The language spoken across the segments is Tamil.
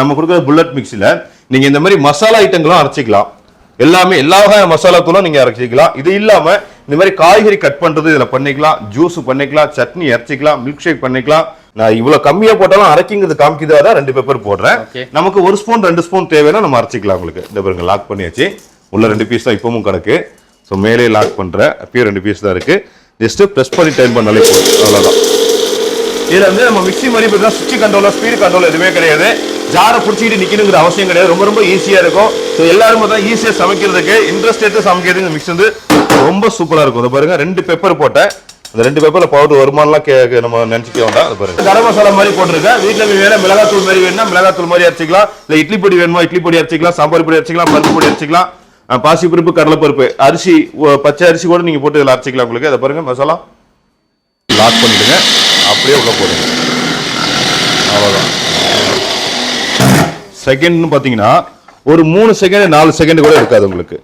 நம்ம கொடுக்குற புல்லட் மிக்ஸில நீங்க இந்த மாதிரி மசாலா ஐட்டங்களும் அரைச்சிக்கலாம். எல்லாமே எல்லா வகையான மசாலா தூளும் நீங்க அரைச்சிக்கலாம். இது இல்லாம இந்த மாதிரி காய்கறி கட் பண்றது இதுல பண்ணிக்கலாம். ஜூஸ் பண்ணிக்கலாம் சட்னி அரைச்சிக்கலாம் மில்க் ஷேக் பண்ணிக்கலாம். நான் இவ்வளவு கம்மியா போட்டாலும் அரைக்கிங்கிறது காமிக்குதா? தான் ரெண்டு பேப்பர் போடுறேன். நமக்கு ஒரு ஸ்பூன் ரெண்டு ஸ்பூன் தேவைன்னா நம்ம அரைச்சிக்கலாம் உங்களுக்கு. இந்த பாருங்க லாக் பண்ணியாச்சு. உள்ள ரெண்டு பீஸ் தான் இப்பவும் கிடக்கு. ஸோ மேலே லாக் பண்றேன். அப்பயும் ரெண்டு பீஸ் தான் இருக்கு. ஜஸ்ட் ப்ரெஸ் பண்ணி டைம் பண்ணாலே போதும். அவ்வளவுதான். இதுல வந்து நம்ம மிக்ஸி மாதிரி பார்த்தா சுவிட்ச் கண்ட்ரோல் ஸ்பீடு கண்ட்ரோல் எதுவுமே கிடையாது. ஜாரை பிடிச்சிக்கிட்டு நிற்கணுங்கிற அவசியம் கிடையாது. ரொம்ப ரொம்ப ஈஸியாக இருக்கும். ஸோ எல்லாருமே தான் ஈஸியாக சமைக்கிறதுக்கு இன்ட்ரெஸ்ட் எடுத்து சமைக்கிறதுக்கு இந்த மிக்ஸ் வந்து ரொம்ப சூப்பராக இருக்கும். அதை பாருங்கள் ரெண்டு பெப்பர் போட்டேன் அந்த ரெண்டு பேப்பரில் பவுடர் வருமானலாம் கே நம்ம நினச்சிக்க வேண்டாம். அது பாருங்க. கரம் மசாலா மாதிரி போட்டிருக்கேன். வீட்டுல வேணும் மிளகாத்தூள் மாதிரி வேணும்னா மிளகாத்தூள் மாதிரி அரைச்சிக்கலாம். இல்லை இட்லி பொடி வேணுமா இட்லி பொடி அரைச்சிக்கலாம். சாம்பார் பொடி அரைச்சிக்கலாம் பருப்பு பொடி அரைச்சிக்கலாம். பாசி பருப்பு கடலைப்பருப்பு. அரிசி பச்சை அரிசி கூட நீங்கள் போட்டு இதில் அரைச்சிக்கலாம் உங்களுக்கு. அதை பாருங்கள் மசாலா. லாக் பண்ணிவிடுங்க அப்படியே உள்ள போடுங்க. அவ்வளோதான் செகண்ட்னு பார்த்தீங்கன்னா ஒரு மூணு செகண்ட் நாலு செகண்ட் கூட இருக்காது உங்களுக்கு.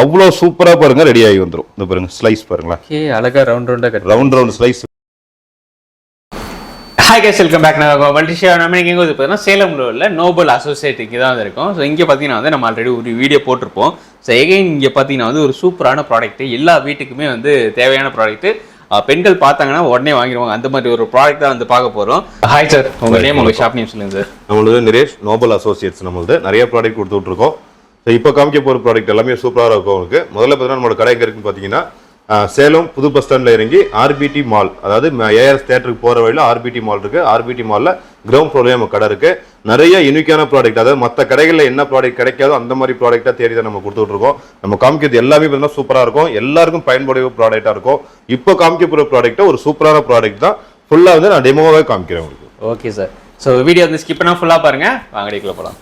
அவ்வளோ சூப்பராக பாருங்க ரெடி ஆகி வந்துடும் இந்த பாருங்க ஸ்லைஸ் பாருங்களேன். ஓகே அழகா ரவுண்ட் ரவுண்டா cut round round slice hi guys welcome back நான் வல்டிஷா நம்ம இங்கே வந்து பார்த்தீங்கன்னா சேலம்ல உள்ள நோபல் அசோசியேட் இங்கே தான் வந்திருக்கோம். ஸோ இங்கே பார்த்தீங்கன்னா வந்து நம்ம ஆல்ரெடி ஒரு வீடியோ போட்டிருப்போம். ஸோ எகைன் இங்கே பார்த்தீங்கன்னா வந்து ஒரு சூப்பரான ப்ராடக்ட் எல்லா வீட்டுக்குமே வந்து தேவையான ப்ராடக்ட் பெண்கள் பார்த்தாங்கன்னா உடனே வாங்கிடுவாங்க. அந்த மாதிரி ஒரு ப்ராடக்ட் தான் வந்து பார்க்க போகிறோம் ஹாய் சார் உங்கள் நேம் உங்கள் ஷாப் நேம் சொல்லுங்க சார் நம்மளது நிரேஷ் நோபல் அசோசியேட்ஸ் நம்மளது. நிறைய ப்ராடக்ட் கொடுத்துட்ருக்கோம். ஸோ இப்போ காமிக்க போகிற ப்ராடக்ட் எல்லாமே சூப்பராக இருக்கும் உங்களுக்கு. முதல்ல பார்த்தீங்கன்னா நம்மளோட கடை எங்கே இருக்குன்னு பார்த்தீங்கன்னா சேலம் புது பஸ் ஸ்டாண்டில் இறங்கி ஆர்பிடி மால் அதாவது ஏஆர்எஸ் தேட்டருக்கு போகிற வழியில் ஆர்பிடி மால் இருக்குது ஆர்பிடி மாலில் கிரவுண்ட் ஃப்ளோர்லேயே நம்ம கடை இருக்குது நிறைய யூனிக்கான ப்ராடக்ட் அதாவது மற்ற கடைகளில் என்ன ப்ராடக்ட் கிடைக்காதோ அந்த மாதிரி ப்ராடக்டாக தேடி தான் நம்ம கொடுத்துட்ருக்கோம். நம்ம காமிக்கிறது எல்லாமே பார்த்தீங்கன்னா சூப்பராக இருக்கும். எல்லாருக்கும் பயன்படுகிற ப்ராடக்டாக இருக்கும். இப்போ காமிக்க போகிற ப்ராடக்ட்டை ஒரு சூப்பரான ப்ராடக்ட் தான். ஃபுல்லாக வந்து நான் டெமோவாகவே காமிக்கிறேன் உங்களுக்கு. ஓகே சார் ஸோ வீடியோ வந்து ஸ்கிப் பண்ணால் ஃபுல்லாக பாருங்கள் வாங்கடிக்குள்ளே போகலாம்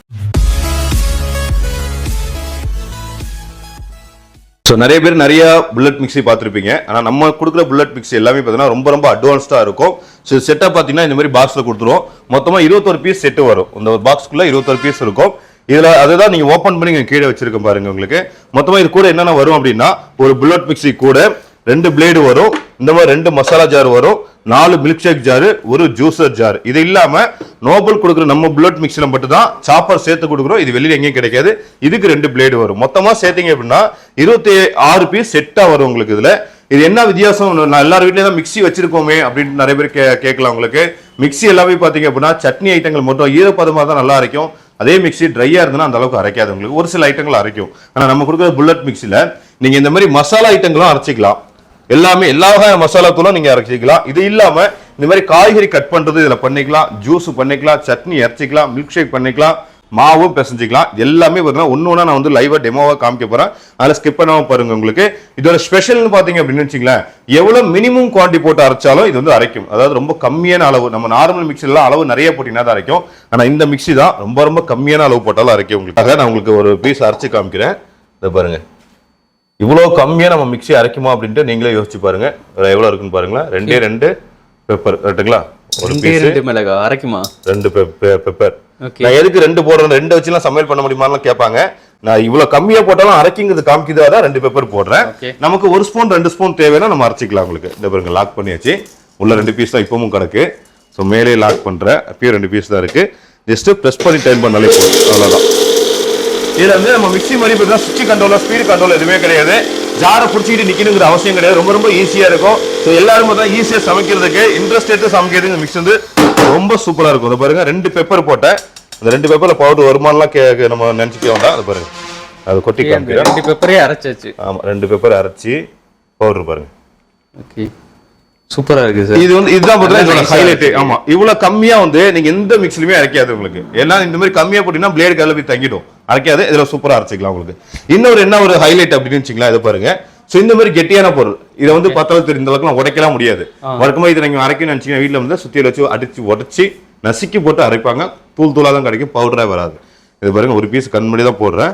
ஸோ நிறைய பேர் நிறைய புல்லட் மிக்ஸி பார்த்துருப்பீங்க. ஆனால் நம்ம கொடுக்குற புல்லட் மிக்ஸி எல்லாமே பார்த்தீங்கன்னா ரொம்ப ரொம்ப அட்வான்ஸ்டாக இருக்கும். ஸோ செட்டாக பார்த்தீங்கன்னா இந்த மாதிரி பாக்ஸில் கொடுத்துருவோம். மொத்தமாக இருபத்தொரு பீஸ் செட்டு வரும். இந்த பாக்ஸ்க்குள்ளே இருபத்தொரு பீஸ் இருக்கும். இதில் அதுதான் நீங்கள் ஓப்பன் பண்ணி இங்க கீழே வச்சிருக்கேன் பாருங்க உங்களுக்கு. மொத்தமாக இது கூட என்னென்ன வரும் அப்படின்னா ஒரு புல்லட் மிக்ஸி கூட ரெண்டு பிளேடு வரும். இந்த மாதிரி ரெண்டு மசாலா ஜார் வரும். நாலு மில்க் ஷேக் ஜாரு ஒரு ஜூசர் ஜார் இது இல்லாம நோபல் கொடுக்குற நம்ம புல்லட் மிக்ஸில் மட்டும் தான் சாப்பர் சேர்த்து கொடுக்குறோம். இது வெளியில எங்கேயும் கிடைக்காது. இதுக்கு ரெண்டு பிளேடு வரும். மொத்தமா சேர்த்தீங்க அப்படின்னா இருபத்தி ஆறு பீஸ் செட்டா வரும் உங்களுக்கு இதுல. இது என்ன வித்தியாசம்? நான் எல்லார் வீட்லேயும் தான் மிக்ஸி வச்சிருக்கோமே அப்படின்னு நிறைய பேர் கே கேட்கலாம் உங்களுக்கு. மிக்ஸி எல்லாமே பார்த்தீங்க அப்படின்னா சட்னி ஐட்டங்கள் மட்டும் ஈரப்பதமாக தான் நல்லா அரைக்கும். அதே மிக்சி ட்ரையாக இருந்ததுன்னா அந்த அளவுக்கு அரைக்காது உங்களுக்கு. ஒரு சில ஐட்டங்கள் அரைக்கும். ஆனால் நம்ம கொடுக்குற புல்லட் மிக்சியில் நீங்கள் இந்த மாதிரி மசாலா ஐட்டங்களும் அரைச்சிக்கலாம். எல்லாமே எல்லா வகையான மசாலா தூளும் நீங்க அரைச்சிக்கலாம் இது இல்லாம இந்த மாதிரி காய்கறி கட் பண்றது இதுல பண்ணிக்கலாம். ஜூஸ் பண்ணிக்கலாம் சட்னி அரைச்சிக்கலாம் மில்க் ஷேக் பண்ணிக்கலாம் மாவும் பிசைஞ்சிக்கலாம். எல்லாமே பார்த்தீங்கன்னா ஒன்று ஒன்றா நான் வந்து லைவாக டெமோவாக காமிக்க போகிறேன் அதில் ஸ்கிப் பண்ணாமல் பாருங்க உங்களுக்கு. இதோட ஸ்பெஷல்னு பார்த்தீங்க அப்படின்னு வச்சுங்களேன் எவ்வளோ மினிமம் குவான்டி போட்டு அரைச்சாலும் இது வந்து அரைக்கும். அதாவது ரொம்ப கம்மியான அளவு நம்ம நார்மல் மிக்சிலாம் அளவு நிறைய போட்டிங்கன்னா தான் அரைக்கும். ஆனால் இந்த மிக்சி தான் ரொம்ப ரொம்ப கம்மியான அளவு போட்டாலும் அரைக்கும் உங்களுக்கு. நான் உங்களுக்கு ஒரு பீஸ் அரைச்சு காமிக்கிறேன். இதை பாருங்கள் இவ்வளோ கம்மியாக நம்ம மிக்ஸி அரைக்குமா அப்படின்ட்டு நீங்களே யோசிச்சு பாருங்க. எவ்வளோ இருக்குன்னு பாருங்களேன். ரெண்டே ரெண்டு பெப்பர் கரெக்டுங்களா ஒரு ரெண்டே மிளகா அரைக்குமா? ரெண்டு பெப்பர் நான் எதுக்கு ரெண்டு போடுறேன்? ரெண்டு வச்சுலாம் சமையல் பண்ண முடியுமான்னு கேட்பாங்க. நான் இவ்வளவு கம்மியா போட்டாலும் அரைக்கிங்கிறது காமிக்குதா? தான் ரெண்டு பெப்பர் போடுறேன். நமக்கு ஒரு ஸ்பூன் ரெண்டு ஸ்பூன் தேவைன்னா நம்ம அரைச்சிக்கலாம் உங்களுக்கு. இந்த பாருங்க லாக் பண்ணியாச்சு. உள்ள ரெண்டு பீஸ் தான் இப்பவும் கிடக்கு. ஸோ மேலே லாக் பண்றேன். அப்பயும் ரெண்டு பீஸ் தான் இருக்கு. ஜஸ்ட் ப்ரெஸ் பண்ணி டைம் பண்ணாலே போதும். அவ்வளவுதான். இதுல வந்து நம்ம மிக்ஸி மாதிரி பார்த்தீங்கன்னா சுவிட்ச் கண்ட்ரோல் ஸ்பீடு கண்ட்ரோல் எதுவுமே கிடையாது. ஜாரை பிடிச்சிட்டு நிக்கணுங்கிற அவசியம் கிடையாது. ரொம்ப ரொம்ப ஈஸியா இருக்கும். ஸோ எல்லாரும் தான் ஈஸியா சமைக்கிறதுக்கு இன்ட்ரெஸ்ட் எடுத்து சமைக்கிறதுக்கு மிக்ஸ் வந்து ரொம்ப சூப்பரா இருக்கும். இதை பாருங்க ரெண்டு பெப்பர் போட்டேன் அந்த ரெண்டு பெப்பர்ல பவுடர் வருமானலாம் கே நம்ம நினைச்சுக்க வேண்டாம். அது பாருங்க. அது கொட்டி காமிக்கிறேன். ரெண்டு பெப்பரே அரைச்சாச்சு? ஆமா ரெண்டு பெப்பர் அரைச்சி பவுடர் பாருங்க. ஓகே சூப்பரா இருக்கு சார் இது வந்து இதுதான் பார்த்தீங்கன்னா இதோட nice ஆ ஹைலைட் இருக்கு. ஆமா இவ்வளவு கம்மியா வந்து நீங்க எந்த மிக்ஸ்லயுமே அரைக்காது உங்களுக்கு. ஏன்னா இந்த மாதிரி கம்மியா போட்டீங்கன்னா பிளேடு கல்ல போய் தங்கிடும். அரைக்காது இதுல சூப்பரா அரைச்சிக்கலாம் உங்களுக்கு. இன்னொரு என்ன ஒரு ஹைலைட் அப்படின்னு வச்சுக்கலாம் இதை பாருங்க. சோ இந்த மாதிரி கெட்டியான பொருள். இதை வந்து பத்தளவு தெரிந்த அளவுக்கு உடைக்கலாம் முடியாது. வழக்கமா இது நீங்க அரைக்கணும்னு நினைச்சீங்கன்னா வீட்டுல வந்து சுத்தியில வச்சு அடிச்சு உடைச்சு நசுக்கி போட்டு அரைப்பாங்க. தூள் தூளா தான் கிடைக்கும் பவுடரா வராது. இது பாருங்க ஒரு பீஸ் கண்மணி தான் போடுறேன்.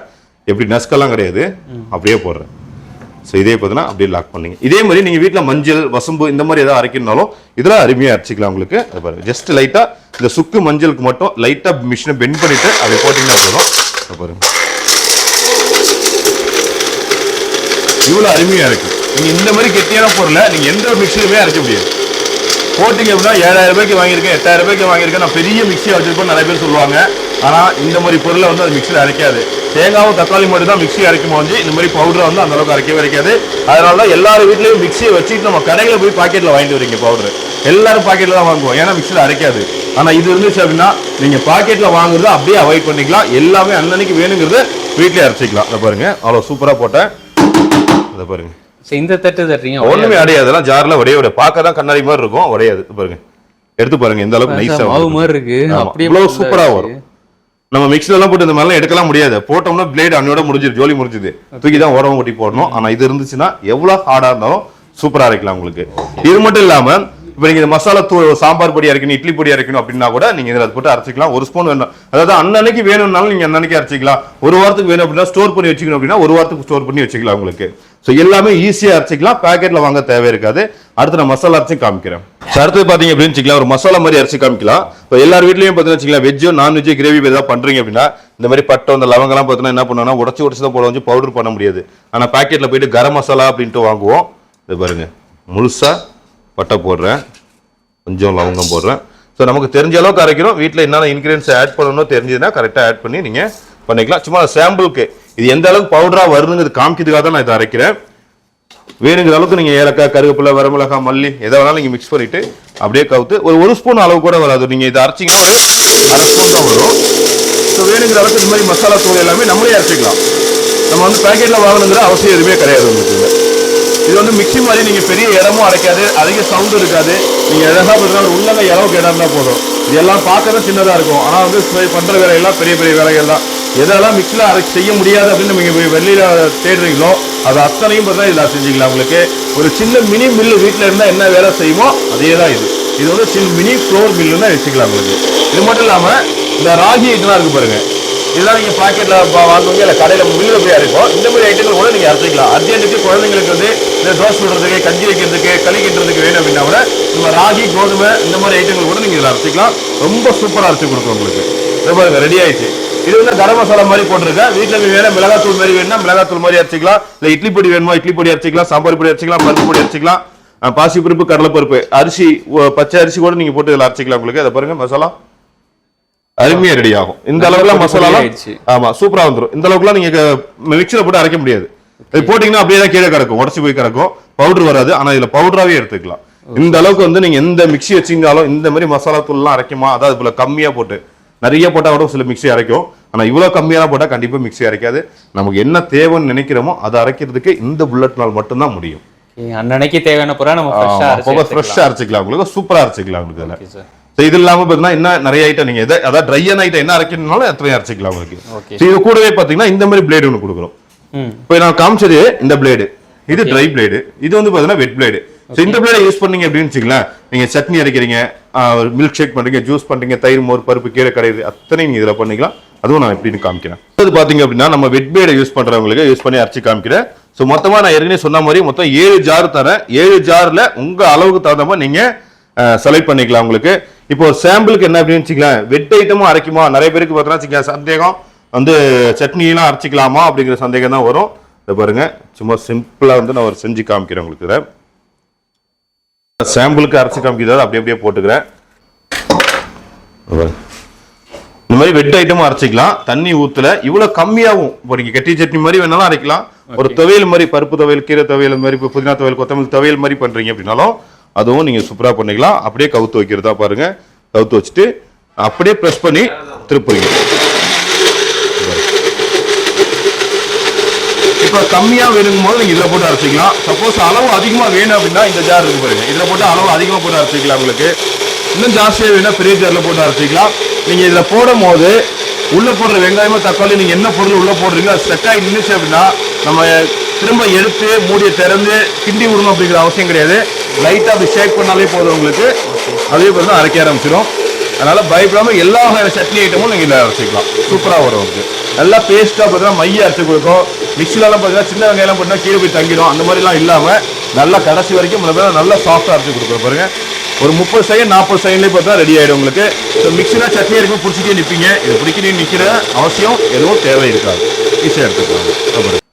எப்படி நசுக்கெல்லாம் கிடையாது அப்படியே போடுறேன். ஸோ இதே பார்த்தீங்கன்னா அப்படியே லாக் பண்ணீங்க. இதே மாதிரி நீங்கள் வீட்டில் மஞ்சள் வசம்பு இந்த மாதிரி ஏதாவது அரைக்கணும்னாலும் இதெல்லாம் அருமையாக அரைச்சிக்கலாம் உங்களுக்கு. அது பாருங்க ஜஸ்ட் லைட்டாக இந்த சுக்கு மஞ்சளுக்கு மட்டும் லைட்டாக மிஷினை பெண்ட் பண்ணிட்டு அதை போட்டிங்கன்னா போதும். பாருங்க. இவ்வளோ அருமையாக இருக்கு. நீங்கள் இந்த மாதிரி கெட்டியான பொருளை நீங்கள் எந்த ஒரு மிக்சிலுமே அரைக்க முடியாது. போட்டிங்க அப்படின்னா ஏழாயிரம் ரூபாய்க்கு வாங்கியிருக்கேன் எட்டாயிரம் ரூபாய்க்கு வாங்கியிருக்கேன். நான் பெரிய மிக்ஸியை வச்சிருப்பேன் நிறைய பேர் சொல்லுவாங்க. ஆனால் இந்த மாதிரி பொருளை வந்து அது மிக்சியில் அரைக்காது. தேங்காவும் தக்காளி மட்டும் தான் மிக்சி அரைக்கும் போது இந்த மாதிரி பவுடரை வந்து அந்த அளவுக்கு அரைக்கவே அரைக்காது. அதனால தான் எல்லார் வீட்லேயும் மிக்ஸியை வச்சுட்டு நம்ம கடையில் போய் பாக்கெட்டில் வாங்கிட்டு வரீங்க பவுடர் எல்லாரும் பாக்கெட்ல தான் வாங்குவோம். ஏன்னா மிக்சியில் அரைக்காது. ஆனா இது இருந்துச்சு அப்படின்னா நீங்க பாக்கெட்ல வாங்குறத அப்படியே அவாய்ட் பண்ணிக்கலாம். எல்லாமே அன்னன்னைக்கு வேணுங்கிறத வீட்லயே அரைச்சிக்கலாம். இதை பாருங்க. அவ்வளோ சூப்பரா போட்டேன். இதை பாருங்க. So, இந்த தட்டு தட்டுறீங்க ஒண்ணுமே அடையாது. அதெல்லாம் ஜார்ல உடைய உடைய பார்க்க தான் கண்ணாடி மாதிரி இருக்கும். உடையாது. பாருங்க. எடுத்து பாருங்க. இந்த அளவுக்கு நைஸா மாவு மாதிரி இருக்கு. அப்படியே சூப்பரா. வரும். நம்ம மிக்ஸில எல்லாம் போட்டு இந்த மாதிரிலாம் எடுக்கலாம் முடியாது. போட்டோம்னா பிளேட் அன்னோட முடிஞ்சிரு ஜோலி முடிஞ்சுது. தூக்கி தான் உடம்பு ஒட்டி போடணும். ஆனா இது இருந்துச்சுன்னா எவ்வளவு ஹார்டா இருந்தாலும் சூப்பரா அரைக்கலாம் உங்களுக்கு. இது மட்டும் இல்லாம இப்போ நீங்கள் இந்த மசாலா தூ சாம்பார் பொடி அரைக்கணும் இட்லி பொடி அரைக்கணும் அப்படின்னா கூட நீங்கள் இதில் போட்டு அரைச்சிக்கலாம். ஒரு ஸ்பூன் வேணும். அதாவது அன்னன்னைக்கு வேணும்னாலும் நீங்கள் அன்னன்னைக்கு அரைச்சிக்கலாம். ஒரு வாரத்துக்கு வேணும் அப்படின்னா ஸ்டோர் பண்ணி வச்சுக்கணும் அப்படின்னா ஒரு வாரத்துக்கு ஸ்டோர் பண்ணி வச்சுக்கலாம் உங்களுக்கு. ஸோ எல்லாமே ஈஸியாக அரைச்சிக்கலாம். பேக்கெட்டில் வாங்க தேவை இருக்காது. அடுத்து நான் மசாலா அரைச்சி காமிக்கிறேன். So, அடுத்தது பார்த்தீங்க அப்படின்னு வச்சுக்கலாம். ஒரு மசாலா மாதிரி அரைச்சி காமிக்கலாம். இப்போ எல்லார் வீட்லேயும் பார்த்தீங்கன்னா வச்சுக்கலாம். வெஜ்ஜோ நான்வெஜ்ஜோ கிரேவி ஏதாவது பண்ணுறீங்க அப்படின்னா இந்த மாதிரி பட்டை இந்த லவங்கெல்லாம் பார்த்தீங்கன்னா என்ன பண்ணுவோம்னா உடச்சி உடச்சி தான் போட வந்து பவுடர் பண்ண முடியாது. ஆனால் பேக்கெட்டில் போயிட்டு கரம் மசாலா அப்படின்ட்டு வாங்குவோம். இது பாருங்கள் முழுசாக பட்டை போடுறேன். கொஞ்சம் லவங்கம் போடுறேன். ஸோ நமக்கு தெரிஞ்ச அளவுக்கு அரைக்கிறோம். வீட்டில் என்னென்ன இன்க்ரீடியன்ஸ் ஆட் பண்ணணும் தெரிஞ்சதுன்னா கரெக்டாக ஆட் பண்ணி நீங்கள் பண்ணிக்கலாம். சும்மா சாம்பிளுக்கு இது எந்த அளவுக்கு பவுடராக வருதுங்கிறது காமிக்கிறதுக்காக தான் நான் இதை அரைக்கிறேன். வேணுங்கிற அளவுக்கு நீங்கள் ஏலக்காய் கருவேப்பிலை வரமிளகாய் மல்லி எதை வேணாலும் நீங்கள் மிக்ஸ் பண்ணிவிட்டு அப்படியே கவுத்து ஒரு ஒரு ஸ்பூன் அளவு கூட வராது. நீங்கள் இதை அரைச்சிங்கன்னா ஒரு அரை ஸ்பூன் தான் வரும். ஸோ வேணுங்கிற அளவுக்கு இந்த மாதிரி மசாலா தூள் எல்லாமே நம்மளே அரைச்சிக்கலாம். நம்ம வந்து பேக்கெட்டில் வாங்கணுங்கிற அவசியம் எதுவுமே கிடையாது உங்களுக்கு இது வந்து மிக்ஸி மாதிரி நீங்கள் பெரிய இடமும் அடைக்காது அதிக சவுண்ட் இருக்காது. நீங்கள் அழகாக பண்ணுறாலும் உள்ளங்க அளவுக்கு இடம் இருந்தா போதும். இதெல்லாம் எல்லாம் தான் சின்னதாக இருக்கும். ஆனால் வந்து பண்ணுற பண்ற வேலையெல்லாம் பெரிய பெரிய வேலைகள் தான். எதெல்லாம் மிக்ஸில் அரை செய்ய முடியாது அப்படின்னு நீங்கள் போய் தேடுறீங்களோ அது அத்தனையும் பார்த்தா இதில் செஞ்சுக்கலாம் உங்களுக்கு. ஒரு சின்ன மினி மில்லு வீட்டில் இருந்தால் என்ன வேலை செய்யுமோ அதே தான் இது. இது வந்து சின்ன மினி ஃப்ளோர் மில்லுன்னு வச்சுக்கலாம் உங்களுக்கு. இது மட்டும் இல்லாமல் இந்த ராகி இதெல்லாம் இருக்குது பாருங்கள் இதெல்லாம் நீங்கள் பாக்கெட்டில் வாங்குவீங்க இல்லை கடையில் முடியல போய் அரைப்போம். இந்த மாதிரி ஐட்டங்கள் கூட நீங்கள் அரைச்சிக்கலாம். அர்ஜென்ட்டுக்கு குழந்தைங்களுக்கு வந்து இந்த தோசை சுடுறதுக்கு கஞ்சி வைக்கிறதுக்கு களி கட்டுறதுக்கு வேணும் அப்படின்னா கூட நம்ம ராகி கோதுமை இந்த மாதிரி ஐட்டங்கள் கூட நீங்கள் இதில் அரைச்சிக்கலாம். ரொம்ப சூப்பராக அரைச்சி கொடுக்கும் உங்களுக்கு. ரொம்ப ரெடி ஆயிடுச்சு. இது வந்து கரம் மசாலா மாதிரி போட்டிருக்கேன் வீட்டில் போய் வேணும் மிளகாத்தூள் மாதிரி வேணும்னா மிளகாத்தூள் மாதிரி அரைச்சிக்கலாம். இல்லை இட்லி பொடி வேணுமா இட்லி பொடி அரைச்சிக்கலாம் சாம்பார் பொடி அரைச்சிக்கலாம் பருப்பு பொடி அரைச்சிக்கலாம். பாசிப்பருப்பு கடலைப்பருப்பு அரிசி பச்சை அரிசி கூட நீங்கள் போட்டு இதில் அரைச்சிக்கலாம் உங்களுக்கு. அதை பாருங்கள் மசாலா. அருமையா ரெடி ஆகும். இந்த அளவுக்குலாம் பொடி பொடி மசாலா ஆயிடுச்சு. ஆமா சூப்பரா வந்துரும். இந்த அளவுக்குலாம் நீங்க மிக்ஸில போட்டு அரைக்க முடியாது. இது போட்டீங்கன்னா அப்படியே தான் கீழே கிடக்கும் உடச்சி போய் கிடக்கும். பவுடர் வராது ஆனா இதுல பவுடராவே எடுத்துக்கலாம். இந்த அளவுக்கு வந்து நீங்க எந்த மிக்ஸி வச்சீங்கனாலும் இந்த மாதிரி மசாலா தூள்லாம் அரைக்குமா? அதாவது இதுல கம்மியா போட்டு நிறைய போட்டா கூட சில மிக்ஸி அரைக்கும். ஆனா இவ்வளவு கம்மியா போட்டா கண்டிப்பா மிக்ஸி அரைக்காது. நமக்கு என்ன தேவைன்னு நினைக்கிறோமோ அதை அரைக்கிறதுக்கு இந்த புல்லட் நாள் மட்டும்தான் முடியும். அன்னன்னைக்கு தேவையான பொருளை நம்ம ஃப்ரெஷ்ஷா அரைச்சு ஃப்ரெஷ்ஷா அரைச்சிக்கலாம். உங்களுக்கு சூப்பரா அரைச்சிக்கலாம் உங்களுக்கு இது இல்லாம பாத்தீங்கன்னா என்ன நிறைய ஐட்டம் நீங்க எதை அதாவது ட்ரையான ஐட்டம் என்ன அரைக்கணும்னாலும் எத்தனை அரைச்சிக்கலாம் உங்களுக்கு. இது கூடவே பாத்தீங்கன்னா இந்த மாதிரி பிளேடு ஒன்று கொடுக்குறோம். இப்போ நான் காமிச்சது இந்த பிளேடு இது ட்ரை பிளேடு இது வந்து பாத்தீங்கன்னா வெட் பிளேடு ஸோ இந்த பிளேடை யூஸ் பண்ணீங்க அப்படின்னு வச்சுங்களேன் நீங்க சட்னி அரைக்கிறீங்க மில்க் ஷேக் பண்றீங்க ஜூஸ் பண்றீங்க தயிர் மோர் பருப்பு கீரை கடையுது அத்தனை நீங்க இதுல பண்ணிக்கலாம். அதுவும் நான் எப்படின்னு காமிக்கிறேன். அது பாத்தீங்க அப்படின்னா நம்ம வெட் பிளேடை யூஸ் பண்றவங்களுக்கு யூஸ் பண்ணி அரைச்சி காமிக்கிறேன். ஸோ மொத்தமா நான் ஏற்கனவே சொன்ன மாதிரி மொத்தம் ஏழு ஜார் தரேன். ஏழு ஜார்ல உங்க அளவுக்கு தகுந்த மாதிரி நீங்க செலக்ட் பண்ணிக்கலாம் உங்களுக்கு. இப்போ ஒரு சாம்பிளுக்கு என்ன அப்படின்னு வச்சுக்கலாம் வெட் ஐட்டமும் அரைக்குமா? நிறைய பேருக்கு பார்த்தோன்னா சந்தேகம். வந்து சட்னியெல்லாம் அரைச்சிக்கலாமா? அப்படிங்கிற சந்தேகம் தான் வரும். இதை பாருங்க. சும்மா சிம்பிளா வந்து நான் ஒரு செஞ்சு காமிக்கிறேன் உங்களுக்கு இதை. சாம்பிளுக்கு அரைச்சி காமிக்கிறத அப்படியே அப்படியே போட்டுக்கிறேன். இந்த மாதிரி வெட் ஐட்டமும் அரைச்சிக்கலாம். தண்ணி ஊத்துல. இவ்வளவு கம்மியாகும் இப்போ நீங்க கெட்டி சட்னி மாதிரி வேணாலும் அரைக்கலாம். ஒரு துவையல் மாதிரி பருப்பு துவையல் கீரை துவையல் மாதிரி புதினா துவையல் கொத்தமல்லி துவையல் மாதிரி பண்றீங்க அப்படின்னாலும் அதுவும் நீங்கள் சூப்பராக பண்ணிக்கலாம். அப்படியே கவுத்து வைக்கிறதா பாருங்கள் கவுத்து வச்சுட்டு அப்படியே ப்ரெஸ் பண்ணி திருப்புறீங்க. இப்போ கம்மியாக வேணுங்கும் போது நீங்கள் இதில் போட்டு அரைச்சிக்கலாம். சப்போஸ் அளவு அதிகமாக வேணும் அப்படின்னா இந்த ஜார் இருக்கு பாருங்க. இதில் போட்டு அளவு அதிகமாக போட்டு அரைச்சிக்கலாம் உங்களுக்கு. இன்னும் ஜாஸ்தியாக வேணா பெரிய ஜாரில் போட்டு அரைச்சிக்கலாம். நீங்கள் இதில் போடும் போது உள்ளே போடுற வெங்காயமோ தக்காளி நீங்கள் என்ன பொருள் உள்ளே போடுறீங்க அது செட்டாகி நின்றுச்சு அப்படின்னா நம்ம திரும்ப எடுத்து மூடியை திறந்து கிண்டி விடணும் அப்படிங்கிற அவசியம் கிடையாது. லைட்டாக அப்படி ஷேக் பண்ணாலே போதும் உங்களுக்கு. அதே போல தான் அரைக்க ஆரம்பிச்சிடும் அதனால் பயப்படாமல் எல்லா வகையான சட்னி ஐட்டமும் நீங்கள் இதில் அரைச்சிக்கலாம். சூப்பராக வரும் உங்களுக்கு. நல்லா பேஸ்ட்டாக பார்த்தீங்கன்னா மைய அரைச்சி கொடுக்கும். மிக்சிலலாம் பார்த்தீங்கன்னா சின்ன வெங்காயம் போட்டால் கீழே போய் தங்கிடும். அந்த மாதிரிலாம் இல்லாமல் நல்லா கடைசி வரைக்கும் முதல்ல நல்லா சாஃப்ட்டாக அரைச்சி கொடுக்குறோம் பாருங்க. ஒரு முப்பது செகண்ட் நாற்பது செகண்ட்லேயே பார்த்தா ரெடி ஆகிடும் உங்களுக்கு. ஸோ மிக்சினா சட்னி இருக்கும் பிடிச்சிட்டே நிற்பீங்க இது பிடிக்கிட்டே நிற்கிற அவசியம் எதுவும் தேவை இருக்காது ஈஸியாக எடுத்துக்கலாம். அப்புறம்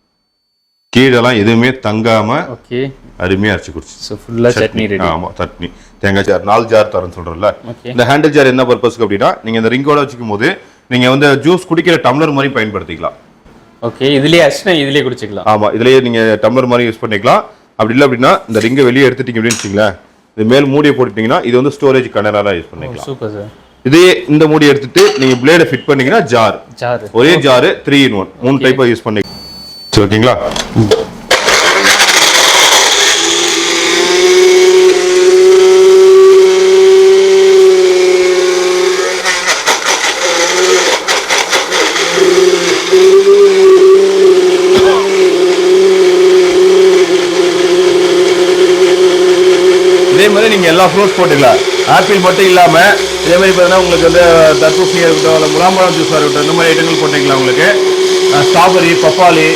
கீழெல்லாம் எதுவுமே தங்காம ஓகே அருமையா அரைச்சி குடிச்சு. ஸோ ஃபுல்லா சட்னி. ரெடி ஆமா சட்னி. தேங்காய் ஜார் நாலு ஜார் தரேன்னு Okay. இந்த ஹேண்டில் ஜார் என்ன பர்பஸ்க்கு அப்படின்னா நீங்க இந்த ரிங்கோட வச்சுக்கும் போது நீங்க வந்து ஜூஸ் குடிக்கிற டம்ளர் மாதிரி பயன்படுத்திக்கலாம். ஓகே இதுலயே அச்சுனா இதுலயே குடிச்சுக்கலாம். ஆமா இதுலயே நீங்க டம்ளர் மாதிரி யூஸ் பண்ணிக்கலாம். அப்படி இல்லை அப்படின்னா இந்த ரிங்கை வெளியே எடுத்துட்டீங்க அப்படின்னு வச்சுங்களேன் இது மேல் மூடியை போட்டுட்டீங்கன்னா இது வந்து ஸ்டோரேஜ் கண்டெனராக யூஸ் பண்ணிக்கலாம். சூப்பர் சார் இதே இந்த மூடி எடுத்துட்டு நீங்க பிளேடை ஃபிட் பண்ணீங்கன்னா ஜார் ஜாரு ஒரே ஜாரு த்ரீ இன் ஒன் மூணு டைப்பா யூஸ் பண்ணி சரி ஓகேங்களா இதே மாதிரி நீங்கள் எல்லா ஃப்ரூட்ஸ் போட்டுக்கலாம் ஆப்பிள் மட்டும் இல்லாம இதே மாதிரி பார்த்தீங்கன்னா உங்களுக்கு வந்து தர்பூசணியாக இருக்கட்டும் இல்லை முலாம்பழம் ஜூஸாக இருக்கட்டும் இந்த மாதிரி ஐட்டங்கள் போட்டுக்கலாம் உங்களுக்கு. ஸ்ட்ராபெரி பப்பாளி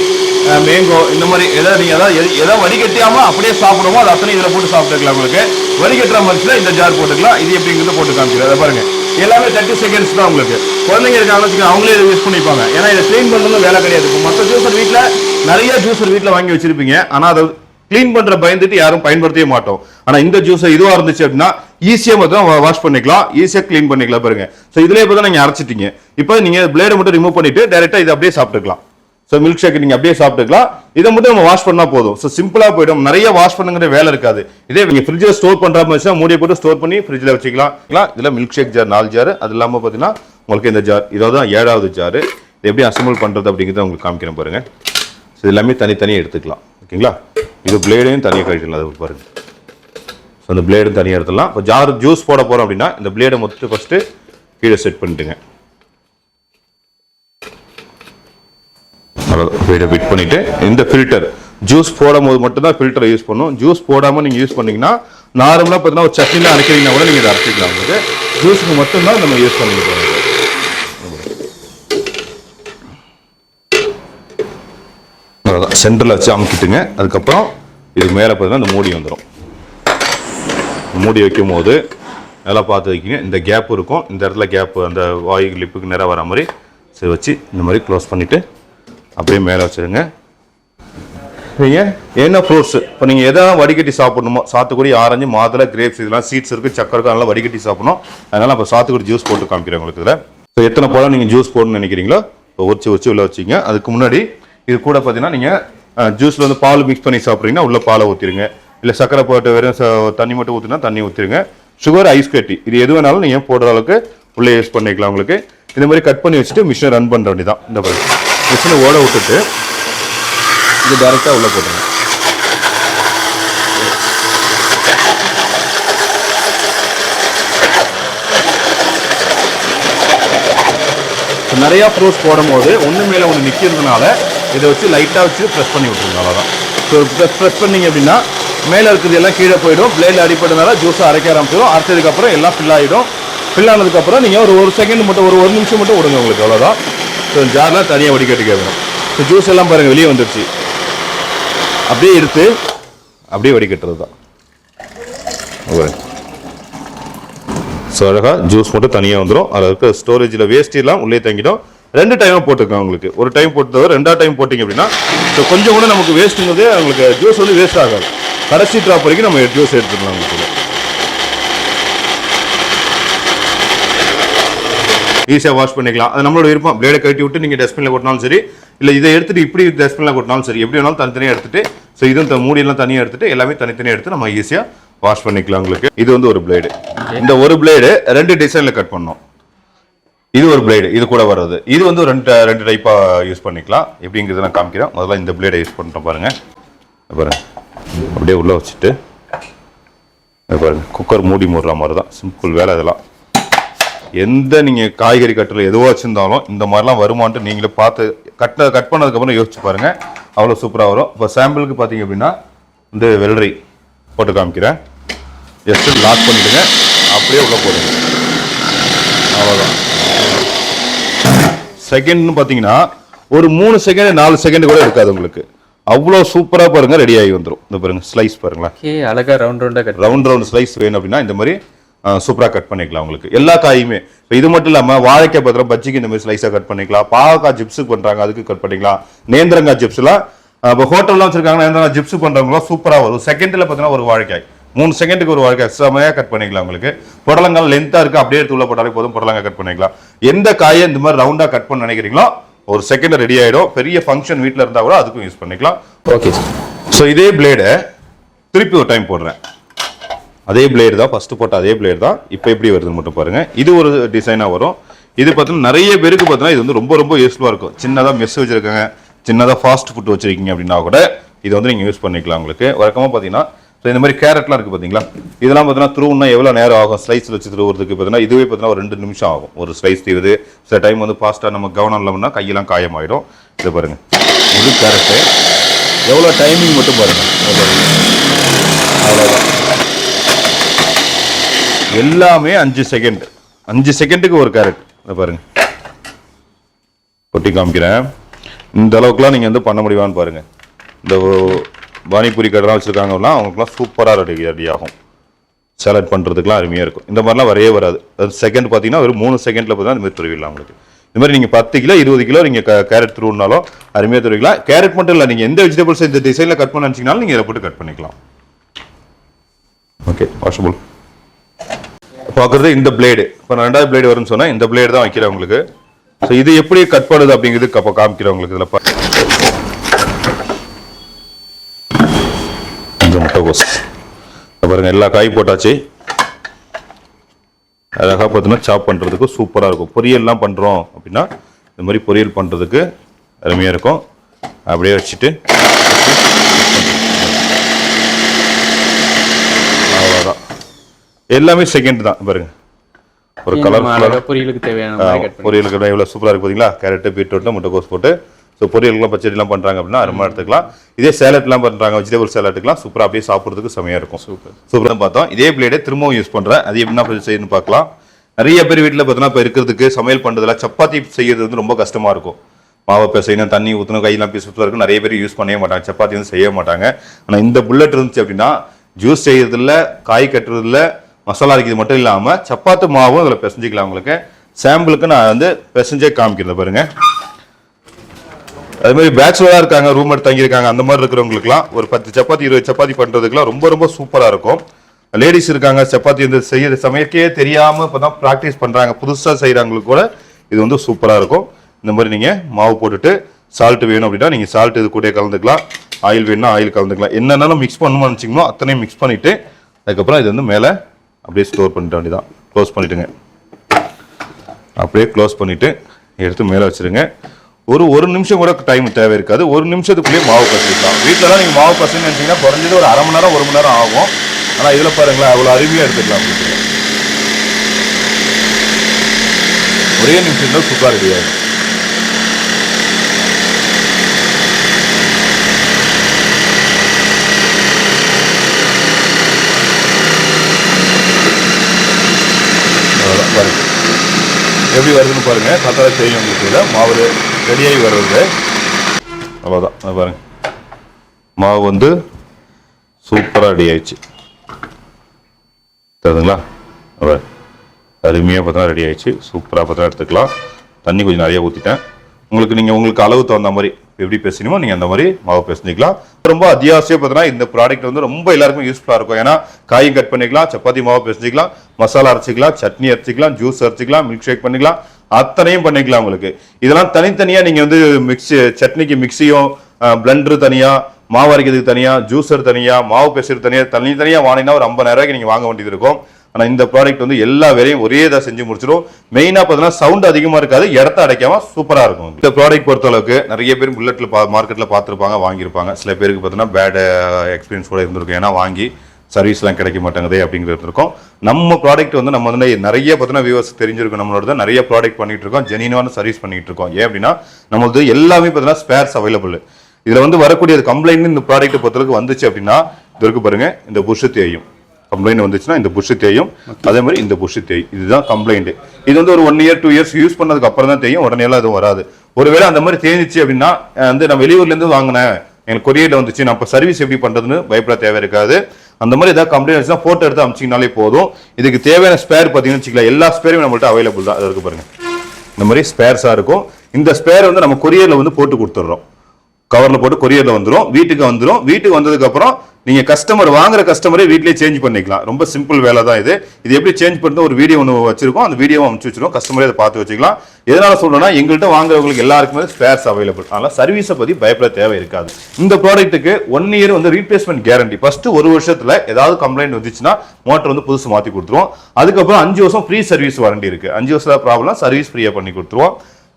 மேங்கோ இந்த மாதிரி எதாவது நீங்கள் எதாவது எது- எதாவது வடிகட்டியாம அப்படியே சாப்பிடுமோ அது அத்தனை இதில் போட்டு சாப்பிட்டுக்கலாம் உங்களுக்கு. வடிகட்டுற மாதிரிச்சுல இந்த ஜார் போட்டுக்கலாம். இது எப்படிங்கிறத போட்டு காமிக்கிறேன். அதை பாருங்கள் எல்லாமே தேர்ட்டி செகண்ட்ஸ் தான் உங்களுக்கு. குழந்தைங்க இருக்காங்க வச்சுக்கோங்க அவங்களே இதை யூஸ் பண்ணிப்பாங்க. ஏன்னா இதை க்ளீன் பண்ணணும் வேலை கிடையாது. இப்போ மற்ற ஜூஸர் வீட்டில் நிறைய ஜூஸர் வீட்டில் வாங்கி வச்சிருப்பீங்க. ஆனால் அதை க்ளீன் பண்ணுற பயந்துட்டு யாரும் பயன்படுத்தவே மாட்டோம். ஆனால் இந்த ஜூஸை இதுவாக இருந்துச்சு அப்படின்னா ஈஸியாக மட்டும் வாஷ் பண்ணிக்கலாம். ஈஸியாக க்ளீன் பண்ணிக்கலாம் பாருங்க. ஸோ இதிலே இப்போ தான் நீங்கள் அரைச்சிட்டீங்க. இப்போ நீங்கள் பிளேடை மட்டும் ரிமூவ் பண்ணிட்டு டேரெக்டாக இதை அப்படியே சாப்பிட்டுக்கலாம். ஸோ மில்க் ஷேக் நீங்கள் அப்படியே சாப்பிட்டுக்கலாம். இதை மட்டும் நம்ம வாஷ் பண்ணால் போதும். ஸோ சிம்பிளாக போயிடும். நிறைய வாஷ் பண்ணுங்கிற வேலை இருக்காது. இதே நீங்கள் ஃப்ரிட்ஜில் ஸ்டோர் பண்ணுற மாதிரி இருந்துச்சுன்னா மூடியை போட்டு ஸ்டோர் பண்ணி ஃப்ரிட்ஜில் வச்சுக்கலாம். இதில் மில்க் ஷேக் ஜார் நாலு ஜார் அது இல்லாமல் பார்த்தீங்கன்னா உங்களுக்கு இந்த ஜார் இதான் ஏழாவது ஜார் இது எப்படி அசம்பிள் பண்ணுறது அப்படிங்கிறத உங்களுக்கு காமிக்கிறேன் பாருங்கள் ஸோ இது எல்லாமே தனித்தனியாக எடுத்துக்கலாம். ஓகேங்களா? இது பிளேடையும் தனியாக கழிக்கலாம் அது பாருங்கள் ஸோ அந்த பிளேடும் தனியாக எடுத்துடலாம். இப்போ ஜார் ஜூஸ் போட போகிறோம் அப்படின்னா இந்த பிளேடை மொத்தம் ஃபஸ்ட்டு கீழே செட் பண்ணிட்டுங்க. பிளேடை ஃபிட் பண்ணிவிட்டு இந்த ஃபில்டர் ஜூஸ் போடும் போது மட்டும்தான் ஃபில்டரை யூஸ் பண்ணும். ஜூஸ் போடாமல் நீங்கள் யூஸ் பண்ணீங்கன்னா நார்மலாக பார்த்தீங்கன்னா ஒரு சட்னியில் அரைக்கிறீங்கன்னா கூட நீங்கள் இதை அரைச்சிக்கலாம். உங்களுக்கு ஜூஸுக்கு மட்டும்தான் நம்ம யூஸ் பண்ணிக்கலாம் அவ்வளோதான் சென்டரில் வச்சு அமுக்கிட்டுங்க. அதுக்கப்புறம் இது மேலே பார்த்தீங்கன்னா இந்த மூடி வந்துடும் மூடி வைக்கும் போது நல்லா பார்த்து வைக்கிங்க. இந்த கேப் இருக்கும். இந்த இடத்துல கேப் அந்த வாயு லிப்புக்கு நேராக வர மாதிரி சரி வச்சு இந்த மாதிரி க்ளோஸ் பண்ணிவிட்டு அப்படியே மேலே வச்சுருங்க. நீங்கள் என்ன ஃப்ரூட்ஸ் இப்போ நீங்கள் எதாவது வடிகட்டி சாப்பிடணுமோ சாத்துக்குடி ஆரஞ்சு மாதுளை கிரேப்ஸ் இதெல்லாம் சீட்ஸ் இருக்குது சக்கரை நல்லா அதெல்லாம் வடிகட்டி சாப்பிடணும். அதனால் அப்போ சாத்துக்குடி ஜூஸ் போட்டு காமிக்கிறேன் உங்களுக்கு இதில். ஸோ எத்தனை பழம் நீங்கள் ஜூஸ் போடணும்னு நினைக்கிறீங்களோ இப்போ உரிச்சு உரிச்சு உள்ளே வச்சுங்க. அதுக்கு முன்னாடி இது கூட பார்த்தீங்கன்னா நீங்கள் ஜூஸில் வந்து பால் மிக்ஸ் பண்ணி சாப்பிட்றீங்கன்னா உள்ளே பாலை ஊற்றிடுங்க இல்லை சக்கரை போட்டு வெறும் ச- தண்ணி மட்டும் ஊற்றினா தண்ணி ஊற்றிடுங்க சுகர் ஐஸ் கட்டி இது எது வேணாலும் நீங்கள் போடுற அளவுக்கு உள்ளே யூஸ் பண்ணிக்கலாம் உங்களுக்கு. இந்த மாதிரி கட் பண்ணி வச்சுட்டு மிஷினை ரன் பண்ணுற வேண்டியதான் இந்த மாதிரி மிஷினை ஓட விட்டுட்டு இது டேரெக்டாக உள்ளே போட்டுருங்க. இப்போ நிறையா ஃப்ரூட்ஸ் போடும்போது ஒன்று மேலே ஒன்று நிற்கிறதுனால இதை வச்சு லைட்டாக வச்சு ப்ரெஸ் பண்ணி விட்ருங்க அவ்வளோதான் ஸோ ப்ரெஸ் ப்ரெஸ் பண்ணீங்க அப்படின்னா மேலே இருக்கிறது எல்லாம் கீழே போயிடும். பிளேடில் அடிப்பட்டனால ஜூஸை அரைக்க ஆரம்பிச்சிடும். அரைச்சதுக்கப்புறம் எல்லாம் ஃபில் ஆகிடும் ஃபில் ஆனதுக்கப்புறம் நீங்கள் ஒரு ஒரு செகண்ட் மட்டும் ஒரு ஒரு நிமிஷம் மட்டும் விடுங்க உங்களுக்கு அவ்வளோதான் ஸோ ஜார்லாம் தனியாக வடிகட்டிக்க வேணும் ஸோ ஜூஸ் எல்லாம் பாருங்கள் வெளியே வந்துடுச்சு அப்படியே எடுத்து அப்படியே வடிகட்டுறது தான் ஸோ அழகாக ஜூஸ் மட்டும் தனியாக வந்துடும் அதில் இருக்க ஸ்டோரேஜில் வேஸ்டெல்லாம் உள்ளே தங்கிடும் ரெண்டு டைமாக போட்டுக்கலாம் உங்களுக்கு. ஒரு டைம் போட்டு ரெண்டாவது டைம் போட்டிங்க அப்படின்னா ஸோ கொஞ்சம் கூட நமக்கு வேஸ்ட்டுங்கிறது உங்களுக்கு ஜூஸ் வந்து வேஸ்ட் ஆகாது. கடைசி ட்ராப் வரைக்கும் நம்ம ஜூஸ் எடுத்துக்கலாம் உங்களுக்கு ஈஸியாக வாஷ் பண்ணிக்கலாம். அது நம்மளோட விருப்பம். பிளேடை கட்டி விட்டு நீங்கள் டஸ்ட்பினில் கொட்டினாலும் சரி இல்லை இதை எடுத்துட்டு இப்படி டஸ்ட்பினில் கொட்டினாலும் சரி எப்படி வேணாலும் தனித்தனியாக எடுத்துட்டு ஸோ இதுவும் மூடியெல்லாம் தனியாக எடுத்துட்டு எல்லாமே தனித்தனியாக எடுத்து நம்ம ஈஸியாக வாஷ் பண்ணிக்கலாம் உங்களுக்கு. இது வந்து ஒரு பிளேடு இந்த ஒரு பிளேடு ரெண்டு டிசைனில் கட் பண்ணோம் இது ஒரு பிளேடு இது கூட வர்றது. இது வந்து ரெண்டு ரெண்டு டைப்பாக யூஸ் பண்ணிக்கலாம். எப்படிங்கிறத நான் காமிக்கிறேன். முதல்ல இந்த பிளேடை யூஸ் பண்ணிட்டோம் பாருங்கள் பாருங்கள் அப்படியே உள்ளே வச்சுட்டு பாருங்கள் குக்கர் மூடி மூடுற மாதிரி தான் சிம்பிள் வேலை இதெல்லாம். எந்த நீங்கள் காய்கறி கட்டில் எதுவோ வச்சுருந்தாலும் இந்த மாதிரிலாம் வருமான்ட்டு நீங்களே பார்த்து கட்ட கட் பண்ணதுக்கப்புறம் யோசிச்சு பாருங்கள் அவ்வளோ சூப்பராக வரும். இப்போ சாம்பிளுக்கு பார்த்தீங்க அப்படின்னா இந்த வெள்ளரி போட்டு காமிக்கிறேன். ஜஸ்ட் லாக் பண்ணிவிடுங்க அப்படியே உள்ளே போடுங்க. அவ்வளோதான் செகண்ட்னு பார்த்தீங்கன்னா ஒரு மூணு செகண்ட் நாலு செகண்ட் கூட இருக்காது உங்களுக்கு. அவ்வளோ சூப்பராக பாருங்க ரெடி ஆகி வந்துடும் இந்த பாருங்க ஸ்லைஸ் பாருங்களேன். ஓகே அழகா ரவுண்ட் ரவுண்டா கட் ரவுண்ட் ரவுண்ட் ஸ்லைஸ் வேணும் அப்படின்னா இந்த மாதிரி சூப்பராக கட் பண்ணிக்கலாம் உங்களுக்கு. எல்லா காயுமே. இப்போ இது மட்டும் இல்லாமல் வாழைக்காய் பத்திரம் பஜ்ஜிக்கு இந்த மாதிரி ஸ்லைஸாக கட் பண்ணிக்கலாம். பாவக்காய் ஜிப்ஸுக்கு பண்ணுறாங்க அதுக்கு கட் பண்ணிக்கலாம். நேந்திரங்காய் ஜிப்ஸ்லாம் இப்போ ஹோட்டல்லாம் வச்சிருக்காங்க நேந்திரங்காய் ஜிப்ஸ் பண்ணுறவங்களாம் சூப்பராக வரும். செகண்டில் பார்த்தீங்கன்னா ஒரு வாழைக்காய். மூணு செகண்டுக்கு ஒரு வாழ்க்கை எக்ஸ்ட்ராமையாக கட் பண்ணிக்கலாம் உங்களுக்கு. புடலங்கால் லென்த்தாக இருக்குது அப்படியே எடுத்து உள்ள போட்டாலே போதும் புடலங்காய் கட் பண்ணிக்கலாம். எந்த காயை இந்த மாதிரி ரவுண்டாக கட் பண்ண நினைக்கிறீங்களோ ஒரு செகண்ட் ரெடி ஆகிடும் பெரிய ஃபங்க்ஷன் வீட்டில் இருந்தால் கூட அதுக்கும் யூஸ் பண்ணிக்கலாம். ஓகே ஸோ இதே பிளேடை திருப்பி ஒரு டைம் போடுறேன். அதே பிளேயர் தான் ஃபர்ஸ்ட் போட்ட அதே பிளேயர் தான். இப்போ எப்படி வருதுன்னு மட்டும் பாருங்கள் இது ஒரு டிசைனாக வரும். இது பார்த்தீங்கன்னா நிறைய பேருக்கு பார்த்தீங்கன்னா இது வந்து ரொம்ப ரொம்ப யூஸ்ஃபுல்லாக இருக்கும். சின்னதாக மெஸ் வச்சிருக்காங்க சின்னதாக ஃபாஸ்ட் ஃபுட் வச்சிருக்கீங்க அப்படின்னா கூட இது வந்து நீங்கள் யூஸ் பண்ணிக்கலாம் உங்களுக்கு. வழக்கமாக பார்த்தீங்கன்னா ஸோ இந்த மாதிரி கேரட்லாம் இருக்குது பார்த்தீங்களா இதெல்லாம் பார்த்தீங்கன்னா த்ரூன்னா எவ்வளோ நேரம் ஆகும்? ஸ்லைஸ் வச்சு த்ரூவதுக்கு பார்த்தீங்கன்னா இதுவே பார்த்தீங்கன்னா ஒரு ரெண்டு நிமிஷம் ஆகும். ஒரு ஸ்லைஸ் தீவுது. சில டைம் வந்து ஃபாஸ்ட்டாக நம்ம கவனம் இல்லாமல்னா கையெல்லாம் காயமாயிடும். இது பாருங்கள் இது கேரட்டு எவ்வளோ டைமிங் மட்டும் பாருங்கள் அவ்வளோதான் எல்லாமே அஞ்சு செகண்ட் அஞ்சு செகண்டுக்கு ஒரு கேரட் இதை பாருங்க. கொட்டி காமிக்கிறேன். இந்த அளவுக்குலாம் நீங்கள் வந்து பண்ண முடியுமான்னு பாருங்க. இந்த பானிபூரி கடைலாம் வச்சுருக்காங்கலாம் அவங்களுக்குலாம் சூப்பராக ரெடி ரெடி ஆகும். சேலட் பண்ணுறதுக்குலாம் அருமையாக இருக்கும். இந்த மாதிரிலாம் வரையே வராது. அது செகண்ட் பார்த்தீங்கன்னா ஒரு மூணு செகண்டில் பார்த்தீங்கன்னா இந்த மாதிரி துருவிடலாம் உங்களுக்கு. இந்த மாதிரி நீங்கள் பத்து கிலோ இருபது கிலோ நீங்கள் கேரட் துருவினாலும் அருமையாக துருவிக்கலாம் கேரட் மட்டும் இல்லை நீங்கள் எந்த வெஜிடபிள்ஸ் இந்த டிசைனில் கட் பண்ண நினச்சிங்கனாலும் நீங்கள் இதை போட்டு கட் பண்ணிக்கலாம். ஓகே வாஷபிள் பார்க்குறது இந்த பிளேடு இப்போ ரெண்டாவது பிளேடு வரும்னு சொன்னால் இந்த பிளேடு தான் வைக்கிறேன் உங்களுக்கு. ஸோ இது எப்படி கட் பண்ணுது அப்படிங்கிறது அப்போ காமிக்கிறேன் உங்களுக்கு இதில் கொஞ்சம் முட்டைகோஸ் பாருங்கள் எல்லா காய் போட்டாச்சு. அழகாக பார்த்தீங்கன்னா சாப் பண்ணுறதுக்கு சூப்பராக இருக்கும். பொரியல்லாம் பண்ணுறோம் அப்படின்னா இந்த மாதிரி பொரியல் பண்ணுறதுக்கு அருமையாக இருக்கும். அப்படியே வச்சுட்டு எல்லாமே செகண்ட் தான் பாருங்க. ஒரு கலர் பொரியலுக்கு தேவையான பொரியலுக்கு எவ்வளோ சூப்பராக இருக்கு பார்த்தீங்களா கேரட்டு பீட்ரூட்டு முட்டைக்கோஸ் போட்டு. ஸோ பொரியலுக்குலாம் பச்சடிலாம் பண்ணுறாங்க அப்படின்னா அருமா எடுத்துக்கலாம். இதே சேலட்லாம் பண்ணுறாங்க வெஜிடபிள் சேலட்டுக்குலாம் சூப்பராக அப்படியே சாப்பிட்றதுக்கு செமையாக இருக்கும். சூப்பர் சூப்பராக பார்த்தோம். இதே பிளேடே திரும்பவும் யூஸ் பண்ணுறேன் அது எப்படின்னா செய்யணும்னு பார்க்கலாம். நிறைய பேர் வீட்டில் பார்த்தீங்கன்னா இப்போ இருக்கிறதுக்கு சமையல் பண்ணுறதுல சப்பாத்தி செய்யறது வந்து ரொம்ப கஷ்டமாக இருக்கும். மாவை பிசையணும் தண்ணி ஊற்றணும் கையெல்லாம் பீஸ் இருக்கும். நிறைய பேர் யூஸ் பண்ணவே மாட்டாங்க. சப்பாத்தி வந்து செய்ய மாட்டாங்க. ஆனால் இந்த புல்லட் இருந்துச்சு அப்படின்னா ஜூஸ் செய்யறதில்ல காய் கட்டுறதில்ல மசாலா அரைக்கிறது மட்டும் இல்லாமல் சப்பாத்தி மாவும் இதில் பிசைஞ்சிக்கலாம் உங்களுக்கு. சாம்பிளுக்கு நான் வந்து பிசைஞ்சே காமிக்கிறேன் பாருங்கள் அதுமாதிரி பேச்சுலராக இருக்காங்க ரூம் எடுத்து தங்கியிருக்காங்க அந்த மாதிரி இருக்கிறவங்களுக்குலாம் ஒரு பத்து சப்பாத்தி இருபது சப்பாத்தி பண்ணுறதுக்குலாம் ரொம்ப ரொம்ப சூப்பராக இருக்கும். லேடிஸ் இருக்காங்க சப்பாத்தி வந்து செய்ய சமையக்கே தெரியாமல் இப்போ தான் ப்ராக்டிஸ் பண்ணுறாங்க புதுசாக செய்கிறவங்களுக்கு கூட இது வந்து சூப்பராக இருக்கும். இந்த மாதிரி நீங்கள் மாவு போட்டுட்டு சால்ட் வேணும் அப்படின்னா நீங்கள் சால்ட் இது கூட கலந்துக்கலாம். ஆயில் வேணும்னா ஆயில் கலந்துக்கலாம். என்னென்னாலும் மிக்ஸ் பண்ணணும்னு நினச்சிங்களோ அத்தனையும் மிக்ஸ் பண்ணிவிட்டு அதுக்கப்புறம் இது வந்து மேலே அப்படியே ஸ்டோர் பண்ணிட்ட வேண்டியதான் க்ளோஸ் பண்ணிவிட்டுங்க அப்படியே க்ளோஸ் பண்ணிவிட்டு எடுத்து மேலே வச்சுருங்க. ஒரு ஒரு நிமிஷம் கூட டைம் தேவை இருக்காது. ஒரு நிமிஷத்துக்குள்ளேயே மாவு பசிக்கலாம். வீட்டிலலாம் நீங்கள் மாவு பசங்க நினச்சிங்கன்னா குறைஞ்சது ஒரு அரை மணி நேரம் ஒரு மணி நேரம் ஆகும். ஆனால் இதில் பாருங்களேன் அவ்வளோ அருமையாக எடுத்துக்கலாம் ஒரே நிமிஷம் தான் சூப்பராக ரெடி அவ்வளோதான் பாருங்க எப்படி வருதுன்னு பாருங்கள் பார்த்தா தெரியும் உங்களுக்கு இதில். மாவு ரெடியாகி வர்றது அவ்வளோதான் அது பாருங்க. மாவு வந்து சூப்பராக ரெடி ஆயிடுச்சு. தெரியுதுங்களா அருமையாக பார்த்தா ரெடி ஆயிடுச்சு. சூப்பராக பார்த்தா எடுத்துக்கலாம். தண்ணி கொஞ்சம் நிறையா ஊற்றிட்டேன் உங்களுக்கு நீங்கள் உங்களுக்கு அளவு தகுந்த மாதிரி எப்படி பேசணுமோ நீங்கள் அந்த மாதிரி மாவு பேசிக்கலாம். ரொம்ப அத்தியாவசியம் பார்த்தீங்கன்னா இந்த ப்ராடக்ட் வந்து ரொம்ப எல்லாருக்கும் யூஸ்ஃபுல்லாக இருக்கும். ஏன்னா காயும் கட் பண்ணிக்கலாம் சப்பாத்தி மாவு பேசிக்கலாம் மசாலா அரைச்சிக்கலாம் சட்னி அரைச்சிக்கலாம் ஜூஸ் அரைச்சிக்கலாம் மில்க் ஷேக் பண்ணிக்கலாம் அத்தனையும் பண்ணிக்கலாம் உங்களுக்கு. இதெல்லாம் தனித்தனியாக நீங்கள் வந்து மிக்ஸி சட்னிக்கு மிக்ஸியும் பிளண்டர் தனியாக மாவு அரைக்கிறதுக்கு தனியாக ஜூஸர் தனியாக மாவு பேசுறது தனியாக தனித்தனியாக வாங்கினா ஒரு ஐம்பதாயிரம் ரூபாய்க்கு நீங்கள் வாங்க வேண்டியது இருக்கும். ஆனால் இந்த ப்ராடக்ட் வந்து எல்லா வேலையும் ஒரே இதாக செஞ்சு முடிச்சிடும் மெயினாக பார்த்தீங்கன்னா சவுண்ட் அதிகமாக இருக்காது இடத்த அடைக்காம சூப்பராக இருக்கும். இந்த ப்ராடக்ட் பொறுத்தளவுக்கு நிறைய பேர் புல்லட்டில் பா மார்க்கெட்டில் பார்த்துருப்பாங்க வாங்கியிருப்பாங்க. சில பேருக்கு பார்த்தீங்கன்னா பேட் எக்ஸ்பீரியன்ஸ் uh, கூட இருந்திருக்கும். ஏன்னா வாங்கி சர்வீஸ்லாம் கிடைக்க மாட்டேங்குது அப்படிங்கிறது இருக்கும். நம்ம ப்ராடக்ட் வந்து நம்ம வந்து நிறைய பார்த்தீங்கன்னா வியூவர்ஸ் தெரிஞ்சிருக்கும். நம்மளோட தான் நிறைய ப்ராடக்ட் பண்ணிட்டு இருக்கோம். ஜெனினான சர்வீஸ் பண்ணிட்டு இருக்கோம். ஏன் அப்படின்னா நம்மளது எல்லாமே பார்த்தீங்கன்னா ஸ்பேர்ஸ் அவைலபிள் இதில் வந்து வரக்கூடிய கம்ப்ளைண்ட் இந்த ப்ராடக்ட் பொறுத்தளவுக்கு வந்துச்சு அப்படின்னா இது இருக்கு பாருங்க இந்த புஷ் தேயும் கம்ப்ளைண்ட் வந்துச்சுன்னா இந்த புஷ் தேயும். அதே மாதிரி இந்த புஷ் தேயும் இதுதான் கம்ப்ளைண்ட் இது வந்து ஒரு one year two years use பண்ணதுக்கு அப்புறம் தான் தெரியும் உடனே எல்லாம் எதுவும் வராது. ஒருவேளை அந்த மாதிரி தேஞ்சிச்சு அப்படின்னா வந்து நான் வெளியூர்ல இருந்து வாங்கினேன். எனக்கு கொரியர்ல வந்துச்சு. நான் இப்போ சர்வீஸ் எப்படி பண்றதுன்னு பயப்பட தேவை இருக்காது. அந்த மாதிரி ஏதாவது கம்ப்ளைண்ட் வந்துச்சுன்னா போட்டோ எடுத்து அமிச்சிங்கனாலே போதும். இதுக்கு தேவையான ஸ்பேர் பார்த்தீங்கன்னு வச்சுக்கலாம் எல்லா ஸ்பேரும் நம்மள்ட்ட அவைலபிள் தான். அது இருக்கு பாருங்க. இந்த மாதிரி ஸ்பேர்ஸாக இருக்கும். இந்த ஸ்பேர் வந்து நம்ம கொரியரில் வந்து போட்டு கொடுத்துட்றோம். கவரில் போட்டு கொரியரில் வந்துடும் வீட்டுக்கு வந்துடும் வீட்டுக்கு வந்ததுக்கப்புறம் நீங்கள் கஸ்டமர் வாங்குற கஸ்டமரே வீட்டிலே சேஞ்ச் பண்ணிக்கலாம். ரொம்ப சிம்பிள் வேலை தான் இது. இது எப்படி சேஞ்ச் பண்ணுறது ஒரு வீடியோ ஒன்று வச்சிருக்கோம். அந்த வீடியோ அனுப்பிச்சு வச்சிருக்கோம். கஸ்டமரே அதை பார்த்து வச்சுக்கலாம். எதனால் சொல்கிறேன்னா எங்கள்கிட்ட வாங்குறவங்களுக்கு எல்லாருக்குமே ஸ்பேர்ஸ் அவைலபிள் அதனால் சர்வீஸை பற்றி பயப்பட தேவை இருக்காது. இந்த ப்ராடக்ட்டுக்கு ஒன் இயர் வந்து ரீப்ளேஸ்மெண்ட் கேரண்டி ஃபஸ்ட்டு ஒரு வருஷத்தில் ஏதாவது கம்ப்ளைண்ட் வந்துச்சுன்னா மோட்டர் வந்து புதுசு மாற்றி கொடுத்துருவோம். அதுக்கப்புறம் அஞ்சு வருஷம் ஃப்ரீ சர்வீஸ் வாரண்டி இருக்குது அஞ்சு வருஷம் ப்ராப்ளம் சர்வீஸ் ஃப்ரீயாக பண்ணி கொடுத்துருவோம்.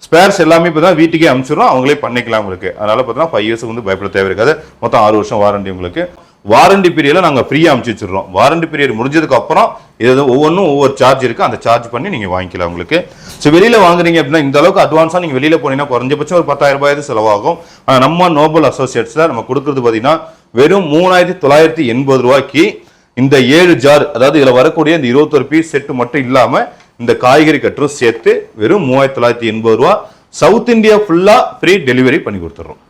ஸ்பேர்ஸ் எல்லாமே இப்போ தான் வீட்டுக்கே அனுப்பிச்சிடும் அவங்களே பண்ணிக்கலாம் உங்களுக்கு. அதனால் பார்த்தீங்கன்னா ஃபைவ் இயர்ஸ்க்கு வந்து பயப்பட தேவை இருக்காது. மொத்தம் ஆறு வருஷம் வாரண்டி உங்களுக்கு. வாரண்டி பீரியடில் நாங்கள் ஃப்ரீயாக அனுப்பிச்சு வச்சிடுறோம். வாரண்டி பீரியட் முடிஞ்சதுக்கு அப்புறம் இது ஒவ்வொன்றும் ஒவ்வொரு சார்ஜ் இருக்குது அந்த சார்ஜ் பண்ணி நீங்கள் வாங்கிக்கலாம் உங்களுக்கு. ஸோ வெளியில் வாங்குறீங்க அப்படின்னா இந்த அளவுக்கு அட்வான்ஸாக நீங்கள் வெளியில் போனீங்கன்னா குறைஞ்சபட்சம் ஒரு பத்தாயிரம் ரூபாய் செலவாகும். நம்ம நோபல் அசோசியேட்ஸில் நம்ம கொடுக்குறது பார்த்தீங்கன்னா வெறும் மூணாயிரத்தி தொள்ளாயிரத்தி எண்பது ரூபாய்க்கு இந்த ஏழு ஜார் அதாவது இதில் வரக்கூடிய இந்த இருபத்தொரு பீஸ் செட்டு மட்டும் இல்லாமல் இந்த காய்கறி கட்டும் சேர்த்து வெறும் மூவாயிரத்தி தொள்ளாயிரத்தி எண்பது ரூபா சவுத் இந்தியா ஃபுல்லாக ஃப்ரீ டெலிவரி பண்ணி கொடுத்துட்றோம்.